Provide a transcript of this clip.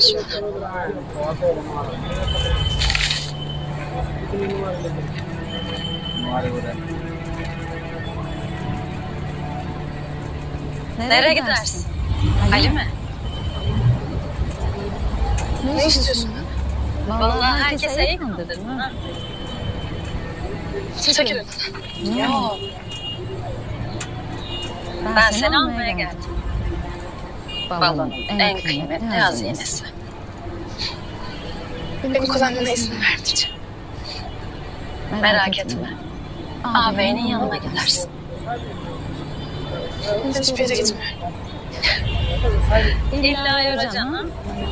şimdi. Nereye gidersin? Ali mi? Ne istiyorsun? Vallahi herkese iyi kandırdın ha. Çekil önümden. Yok. Ben seni almaya geldim. Balonun en kıymetli hazinesi. Benim kullanmana izin vermeyeceğim. Merak etme. Ağabeyinin yanına gidersin. Hiçbir yere gitmiyorum. İlla yoracaksın ha?